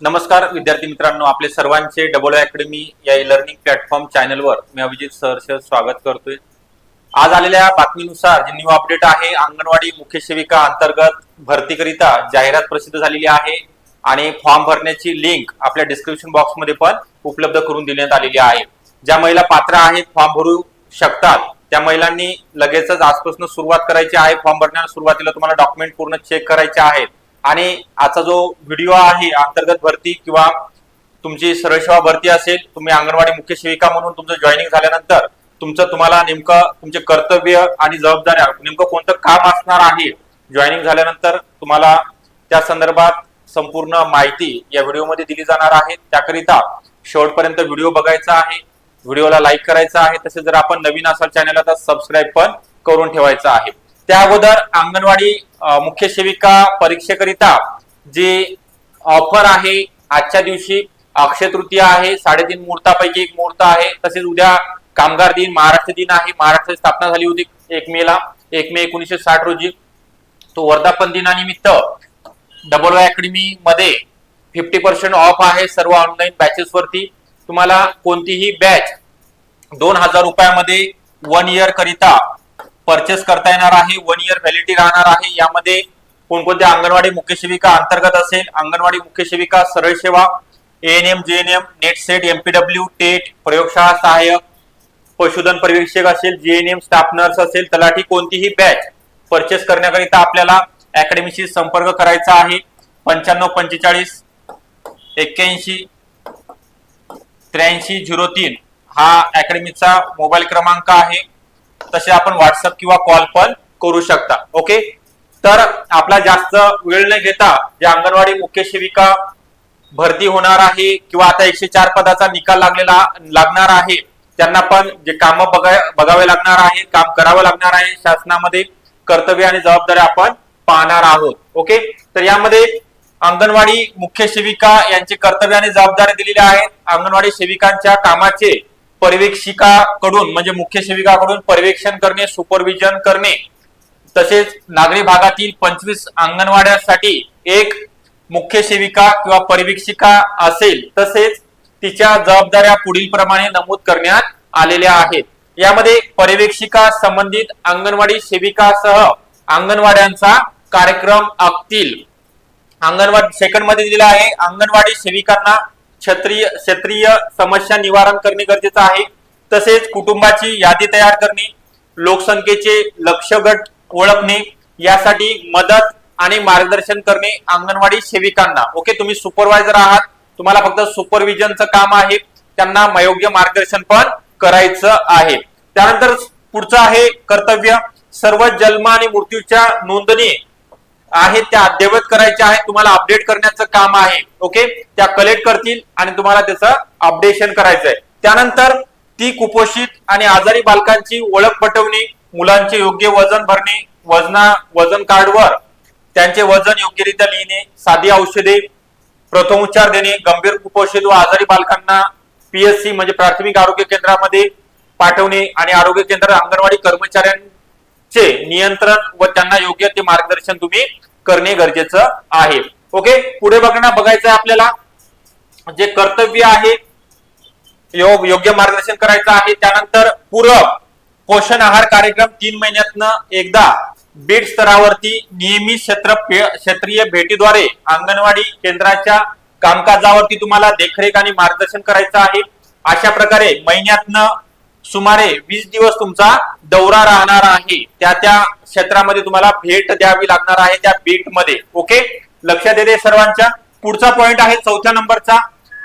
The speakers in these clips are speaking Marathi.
नमस्कार विद्यार्थी मित्रांनो. आपले सर्वांचे डबल अकॅडमी या लर्निंग प्लॅटफॉर्म चॅनलवर मी अभिजित सरसह स्वागत करतोय. आज आलेल्या बातमीनुसार जे न्यू अपडेट आहे अंगणवाडी मुख्य सेविका अंतर्गत भरतीकरिता जाहिरात प्रसिद्ध झालेली आहे आणि फॉर्म भरण्याची लिंक आपल्या डिस्क्रिप्शन बॉक्समध्ये पण उपलब्ध करून देण्यात आलेली आहे. ज्या महिला पात्र आहेत फॉर्म भरू शकतात. त्या महिलांनी लगेचच आजपासून सुरुवात करायची आहे. फॉर्म भरण्याला सुरुवातीला तुम्हाला डॉक्युमेंट पूर्ण चेक करायचे आहेत. आणि आजचा जो व्हिडिओ आहे अंतर्गत भरती किंवा तुमची सरळ सेवा भरती असेल तुम्ही अंगणवाडी मुख्य सेविका म्हणून तुमचं जॉईनिंग झाल्यानंतर तुमचं तुम्हाला नेमकं तुमचे कर्तव्य आणि जबाबदाऱ्या नेमकं कोणतं काम असणार आहे जॉईनिंग झाल्यानंतर तुम्हाला त्या संदर्भात संपूर्ण माहिती या व्हिडिओमध्ये दिली जाणार आहे. त्याकरिता शेवटपर्यंत व्हिडिओ बघायचा आहे व्हिडिओला लाईक करायचा आहे तसेच जर आपण नवीन असाल चॅनलला तर सबस्क्राईब पण करून ठेवायचं आहे. त्या अगोदर अंगणवाडी मुख्य सेविका परीक्षेकरिता जे ऑफर आहे आजच्या दिवशी अक्षय तृतीया आहे साडेतीन मुहूर्तापैकी एक मुहूर्त आहे तसेच उद्या कामगार दिन महाराष्ट्र दिन आहे महाराष्ट्राची स्थापना झाली होती एक मे ला एक मे एकोणीसशे साठ रोजी. तो वर्धापन दिनानिमित्त डबल अकॅडमी मध्ये फिफ्टी पर्सेंट ऑफ आहे सर्व ऑनलाईन बॅचेस वरती. तुम्हाला कोणतीही बॅच दोन हजार रुपयामध्ये वन इयर करिता परचेस करता येणार आहे वन इयर व्हॅलिडिटी राहणार आहे. यामध्ये कोणकोणत्या अंगणवाडी मुख्य सेविका अंतर्गत असेल अंगणवाडी मुख्य सेविका सरळ सेवा ANM GNM NET SET MPW TET प्रयोगशाळा सहाय्यक पशुधन पर्यवेक्षक असेल जेएनएम स्टाफ नर्स असेल तलाठी कोणतीही बॅच परचेस करण्याकरिता आपल्याला अकॅडमीशी संपर्क करायचा आहे. पंच्याण्णव पंचेचाळीस एक्क्याऐंशी त्र्याऐंशी झिरो तीन हा अकॅडमीचा मोबाईल क्रमांक आहे. तसे आपण व्हॉट्सअप किंवा कॉल पण करू शकता ओके तर आपला जास्त वेळ न घेता जे अंगणवाडी मुख्य सेविका भरती होणार आहे किंवा आता एकशे चार पदाचा निकाल लागलेला लागणार आहे त्यांना पण जे काम बघाय बघावे लागणार आहे काम करावं लागणार आहे शासनामध्ये कर्तव्य आणि जबाबदाऱ्या आपण पाहणार आहोत ओके तर यामध्ये अंगणवाडी मुख्य सेविका यांचे कर्तव्य आणि जबाबदारी दिलेल्या आहेत. अंगणवाडी सेविकांच्या कामाचे पर्यवेक्षिकाकडून म्हणजे मुख्य सेविकाकडून पर्यवेक्षण करणे सुपरविजन करणे तसेच नागरी भागातील पंचवीस अंगणवाड्यांसाठी एक मुख्य सेविका किंवा पर्यवेक्षिका असेल तसेच तिच्या जबाबदाऱ्या पुढील प्रमाणे नमूद करण्यात आलेल्या आहेत. यामध्ये पर्यवेक्षिका संबंधित अंगणवाडी सेविकासह अंगणवाड्यांचा कार्यक्रम आखतील. अंगणवाडी सेकंडमध्ये दिलेला आहे अंगणवाडी सेविकांना क्षत्रिय क्षेत्रीय समस्या निवारण करणे गरजेचं आहे. तसेच कुटुंबाची यादी तयार करणे लोकसंख्येचे लक्ष गट ओळखणे यासाठी मदत आणि मार्गदर्शन करणे अंगणवाडी सेविकांना. ओके तुम्ही सुपरवायझर आहात. तुम्हाला फक्त सुपरविजनचं काम आहे. त्यांना योग्य मार्गदर्शन पण करायचं आहे. त्यानंतर पुढचं आहे कर्तव्य. सर्व जन्म आणि मृत्यूच्या नोंदणी आहेत त्या अद्ययावत करायच्या आहेत तुम्हाला अपडेट करण्याचं काम आहे ओके त्या कलेक्ट करतील आणि तुम्हाला त्याचं अपडेशन करायचं आहे त्यानंतर ती कुपोषित आणि आजारी बालकांची ओळख पटवणे मुलांचे योग्य वजन भरणे वजना वजन कार्डवर त्यांचे वजन योग्यरित्या लिहिणे साधी औषधे प्रथमोपचार देणे गंभीर कुपोषित व आजारी बालकांना पीएससी म्हणजे प्राथमिक आरोग्य केंद्रामध्ये पाठवणे आणि आरोग्य केंद्र अंगणवाडी चे नियंत्रण व त्यांना योग्य ते मार्गदर्शन तुम्ही करणे गरजेचं आहे. ओके पुढे बघणं बघायचं आहे आपल्याला जे कर्तव्य आहे योग योग्य मार्गदर्शन करायचं आहे. त्यानंतर पूरक पोषण आहार कार्यक्रम तीन महिन्यातनं एकदा बीड स्तरावरती नियमित क्षेत्र क्षेत्रीय भेटीद्वारे अंगणवाडी केंद्राच्या कामकाजावरती तुम्हाला देखरेख आणि मार्गदर्शन करायचं आहे. अशा प्रकारे महिन्यातनं सुमारे वीस दिवस तुमचा दौरा राहणार आहे. त्या त्या क्षेत्रामध्ये तुम्हाला भेट द्यावी लागणार आहे त्या भेटमध्ये. ओके लक्षात येते सर्वांच्या? पुढचा पॉइंट आहे चौथ्या नंबरचा.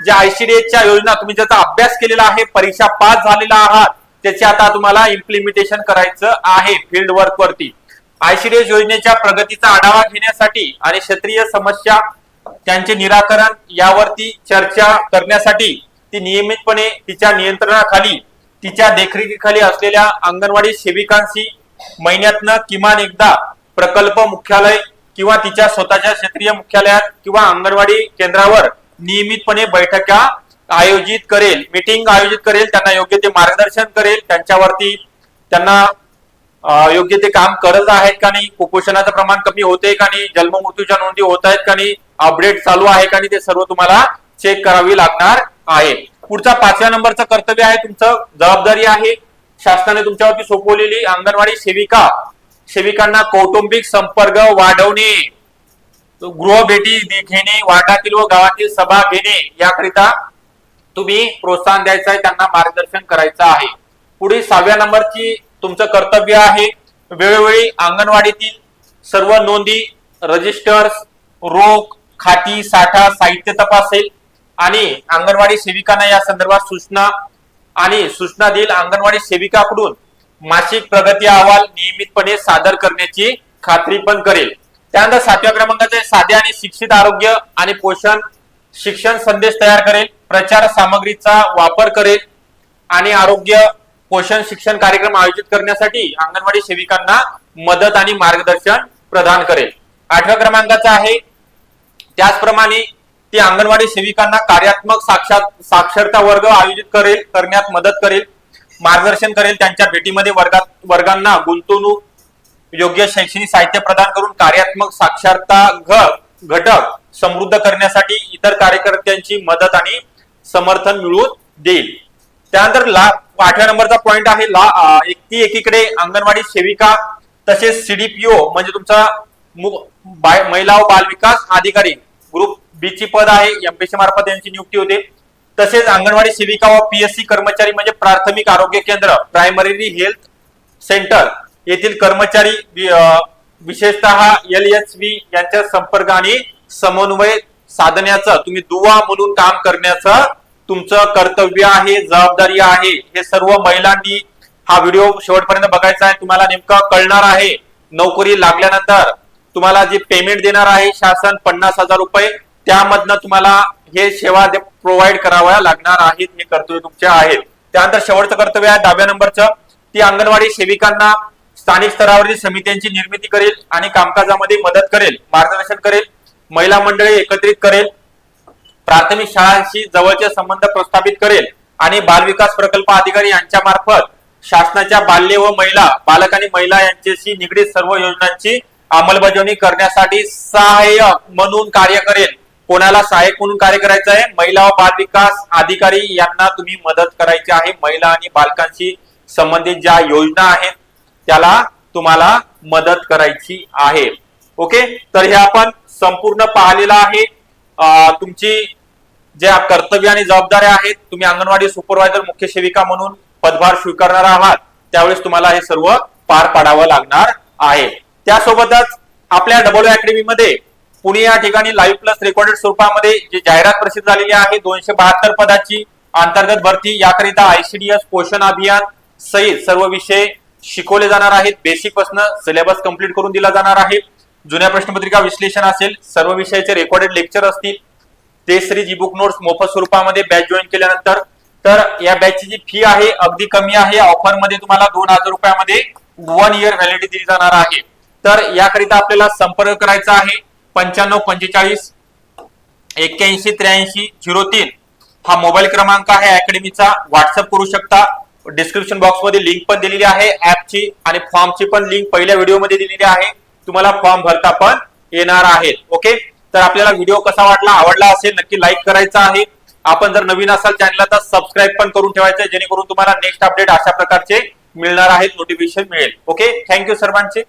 ज्या आयसीडीएसच्या योजना तुम्ही ज्याचा अभ्यास केलेला आहे परीक्षा पास झालेला आहात त्याचे आता तुम्हाला इम्प्लिमेंटेशन करायचं आहे फील्ड वर्क वरती. आयसीडीएस योजनेच्या प्रगतीचा आढावा घेण्यासाठी आणि क्षेत्रीय समस्या त्यांचे निराकरण यावरती चर्चा करण्यासाठी ती नियमितपणे तिच्या नियंत्रणाखाली तिच्या देखरेखीखाली असलेल्या अंगणवाडी सेविकांशी महिन्यातनं किमान एकदा प्रकल्प मुख्यालय किंवा तिच्या स्वतःच्या क्षेत्रीय मुख्यालयात किंवा अंगणवाडी केंद्रावर नियमितपणे बैठका आयोजित करेल मीटिंग आयोजित करेल त्यांना योग्य ते मार्गदर्शन करेल त्यांच्यावरती त्यांना योग्य ते काम करत आहेत का नाही कुपोषणाचं प्रमाण कमी होते का नाही जन्ममृत्यूच्या नोंदी होत आहेत का नाही अपडेट चालू आहे का नाही ते सर्व तुम्हाला चेक करावी लागणार आहे. पुढचा पाचव्या नंबरचं कर्तव्य आहे तुमचं जबाबदारी आहे. शासनाने तुमच्यावरती सोपवलेली अंगणवाडी सेविका सेविकांना कौटुंबिक संपर्क वाढवणे गृह भेटी घेणे वार्डातील व गावातील सभा घेणे याकरिता तुम्ही प्रोत्साहन द्यायचं आहे त्यांना मार्गदर्शन करायचं आहे. पुढे सहाव्या नंबरची तुमचं कर्तव्य आहे वेळोवेळी अंगणवाडीतील सर्व नोंदी रजिस्टर्स रोग खाती साठा साहित्य तपासेल. आणि अंगणवाडी सेविकांना या संदर्भात सूचना आणि सूचना देईल. अंगणवाडी सेविकाकडून मासिक प्रगती अहवाल नियमितपणे सादर करण्याची खात्री पण करेल. त्यानंतर सातव्या क्रमांकाचे साधे आणि शिक्षित आरोग्य आणि पोषण शिक्षण संदेश तयार करेल. प्रचार सामग्रीचा वापर करेल आणि आरोग्य पोषण शिक्षण कार्यक्रम आयोजित करण्यासाठी अंगणवाडी सेविकांना मदत आणि मार्गदर्शन प्रदान करेल. आठव्या क्रमांकाचा आहे. त्याचप्रमाणे ती अंगणवाडी सेविकांना कार्यात्मक साक्षात साक्षरता वर्ग आयोजित करेल करण्यात मदत करेल मार्गदर्शन करेल त्यांच्या भेटीमध्ये वर्गात वर्गांना गुंतवणूक योग्य शैक्षणिक साहित्य प्रदान करून कार्यात्मक साक्षरता घटक समृद्ध करण्यासाठी इतर कार्यकर्त्यांची मदत आणि समर्थन मिळवून देईल. त्यानंतर ला आठव्या नंबरचा पॉइंट आहे ला अं, एक ती एकीकडे अंगणवाडी सेविका तसेच सीडीपीओ म्हणजे तुमचा मु- बाय- महिला व बालविकास अधिकारी ग्रुप बी ची पद आहे एमपीसी मार्फत यांची नियुक्ती होते. तसेच अंगणवाडी सेविका व पीएससी कर्मचारी म्हणजे प्राथमिक आरोग्य केंद्र प्रायमरी हेल्थ सेंटर. येथील कर्मचारी विशेषतः एल एस व्ही यांच्या संपर्क आणि समन्वय साधण्याचं तुम्ही दुवा म्हणून काम करण्याचं तुमचं कर्तव्य आहे जबाबदारी आहे. हे सर्व महिलांनी हा व्हिडिओ शेवटपर्यंत बघायचा आहे. तुम्हाला नेमकं कळणार आहे. नोकरी लागल्यानंतर तुम्हाला जे पेमेंट देणार आहे शासन पन्नास हजार रुपये त्यामधनं तुम्हाला हे सेवा प्रोव्हाइड कराव्या लागणार आहेत. हे कर्तव्य तुमचे आहेत. त्यानंतर शेवटचं कर्तव्य आहे दहाव्या नंबरचं. ती अंगणवाडी सेविकांना स्थानिक स्तरावरील समित्यांची निर्मिती करेल आणि कामकाजामध्ये मदत करेल मार्गदर्शन करेल महिला मंडळी एकत्रित करेल प्राथमिक शाळांशी जवळचे संबंध प्रस्थापित करेल आणि बालविकास प्रकल्प अधिकारी यांच्या मार्फत शासनाच्या बाल्य व महिला बालक आणि महिला यांच्याशी निगडीत सर्व योजनांची अंमलबजावणी करण्यासाठी सहाय्यक म्हणून कार्य करेल. कोणाला सहाय्यक म्हणून कार्य करायचं आहे? महिला व बाल विकास अधिकारी यांना तुम्ही मदत करायची आहे. महिला आणि बालकांशी संबंधित ज्या योजना आहेत त्याला तुम्हाला मदत करायची आहे. ओके? तर हे आपण संपूर्ण पाहिलेलं आहे. तुमची ज्या कर्तव्य आणि जबाबदाऱ्या आहेत तुम्ही अंगणवाडी सुपरवायझर मुख्य सेविका म्हणून पदभार स्वीकारणार आहात त्यावेळेस तुम्हाला हे सर्व पार पाडावं लागणार आहे. त्यासोबतच आपल्या डबल अकॅडमीमध्ये पुणे या ठिकाणी लाईव्ह प्लस रेकॉर्डेड स्वरूपामध्ये जी जाहिरात प्रसिद्ध झालेली आहे दोनशे बहात्तर पदाची अंतर्गत भरती. याकरिता आयसीडीएस पोषण अभियान सहित सर्व विषय शिकवले जाणार आहेत. बेसिक पासन सिलेबस कंप्लीट करून दिला जाणार आहे. जुन्या प्रश्नपत्रिका विश्लेषण असेल सर्व विषयाचे रेकॉर्डेड लेक्चर असतील. ते सिरीज ई बुक नोट्स मोफत स्वरूपामध्ये बॅच जॉईन केल्यानंतर. तर या बॅचची जी फी आहे अगदी कमी आहे. ऑफरमध्ये तुम्हाला दोन हजार रुपयामध्ये वन इयर व्हॅलिडिटी दिली जाणार आहे. तर याकरिता आपल्याला संपर्क करायचा आहे. पंच्याण्णव पंचेचाळीस एक्क्याऐंशी त्र्याऐंशी झिरो तीन हा मोबाईल क्रमांक आहे. अकॅडमीचा व्हॉट्सअप करू शकता. डिस्क्रिप्शन बॉक्समध्ये लिंक पण दिलेली आहे ऍपची आणि फॉर्मची पण लिंक पहिल्या व्हिडिओमध्ये दिलेली आहे. तुम्हाला फॉर्म भरता पण येणार आहे ओके? तर आपल्याला व्हिडिओ कसा वाटला आवडला असेल नक्की लाईक करायचा आहे. आपण जर नवीन असाल चॅनलला तर सबस्क्राईब पण करून ठेवायचं आहे, जेणेकरून तुम्हाला नेक्स्ट अपडेट अशा प्रकारचे मिळणार आहेत नोटिफिकेशन मिळेल ओके? थँक्यू सर्वांचे.